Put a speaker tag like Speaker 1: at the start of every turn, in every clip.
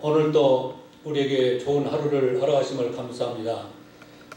Speaker 1: 오늘 또 우리에게 좋은 하루를 허락하심을 감사합니다.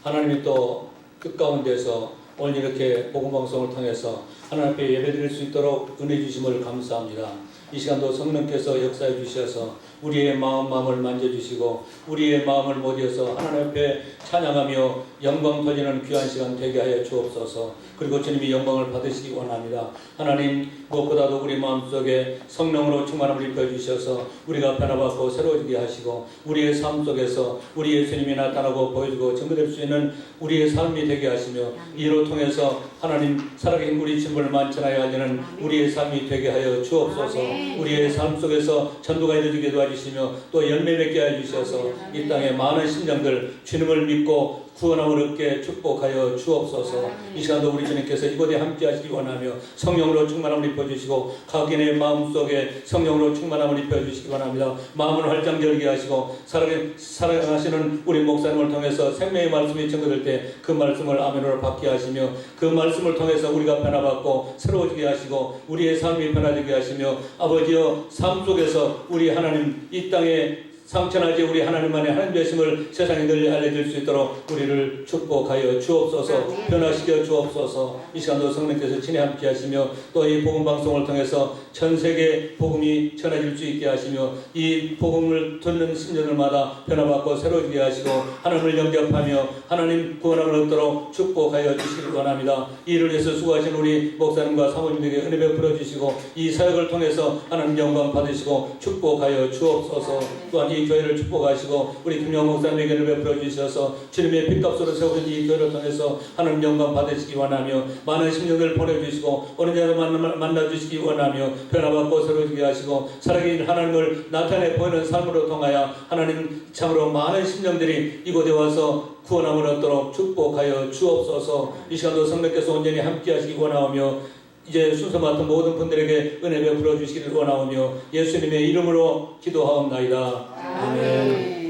Speaker 1: 하나님이 또 뜻 가운데서 오늘 이렇게 복음방송을 통해서 하나님 앞에 예배드릴 수 있도록 은혜 주심을 감사합니다. 이 시간도 성령께서 역사해 주셔서 우리의 마음 마음을 만져주시고 우리의 마음을 모여서 하나님 앞에 찬양하며 영광 돌리는 귀한 시간 되게 하여 주옵소서 그리고 주님이 영광을 받으시기 원합니다. 하나님 무엇보다도 우리 마음속에 성령으로 충만함을 입혀 주셔서 우리가 변화받고 새로워지게 하시고 우리의 삶 속에서 우리 예수님이 나타나고 보여주고 증거될 수 있는 우리의 삶이 되게 하시며 이로 통해서 하나님 살아계신 우리 친구를 만천하여 알리는 우리의 삶이 되게 하여 주옵소서. 우리의 삶 속에서 전도가 이루어지게 도와주시며 또 열매 맺게 하여 주셔서 이 땅에 많은 심령들 주님을 믿고 구원함을 얻게 축복하여 주옵소서. 이 시간도 우리 주님께서 이곳에 함께 하시기 원하며 성령으로 충만함을 입혀주시고 각인의 마음속에 성령으로 충만함을 입혀주시기 원합니다. 마음을 활짝 열게 하시고 살아가시는 우리 목사님을 통해서 생명의 말씀이 증거될 때 그 말씀을 아멘으로 받게 하시며 그 말씀을 통해서 우리가 변화받고 새로워지게 하시고 우리의 삶이 변화되게 하시며 아버지여 삶 속에서 우리 하나님 이 땅에 상천하지 우리 하나님만의 하나님 되심을 세상에 널리 알려줄 수 있도록 우리를 축복하여 주옵소서 변화시켜 주옵소서. 이 시간도 성령께서 친히 함께 하시며 또 이 복음 방송을 통해서 전 세계 복음이 전해질 수 있게 하시며 이 복음을 듣는 신전들마다 변화받고 새로워지게 하시고 하나님을 영접하며 하나님 구원함을 얻도록 축복하여 주시길 원합니다. 이 일을 위해서 수고하신 우리 목사님과 사모님에게 은혜 베풀어 주시고 이 사역을 통해서 하나님 영광 받으시고 축복하여 주옵소서. 또한 이 교회를 축복하시고 우리 김영 목사님에게 은혜 베풀어 주셔서 주님의 핏값으로 세우신 이 교회를 통해서 하나님 영광 받으시기 원하며 많은 심령을 보내주시고 어느 자를 만나, 만나주시기 원하며 변화받고 새로지게 하시고 살아계신 하나님을 나타내 보이는 삶으로 통하여 하나님 참으로 많은 심령들이 이곳에 와서 구원함을 얻도록 축복하여 주옵소서. 이 시간도 성령께서 온전히 함께 하시기 원하오며 이제 순서 맡은 모든 분들에게 은혜 베풀어 주시기를 원하오며 예수님의 이름으로 기도하옵나이다. 아멘.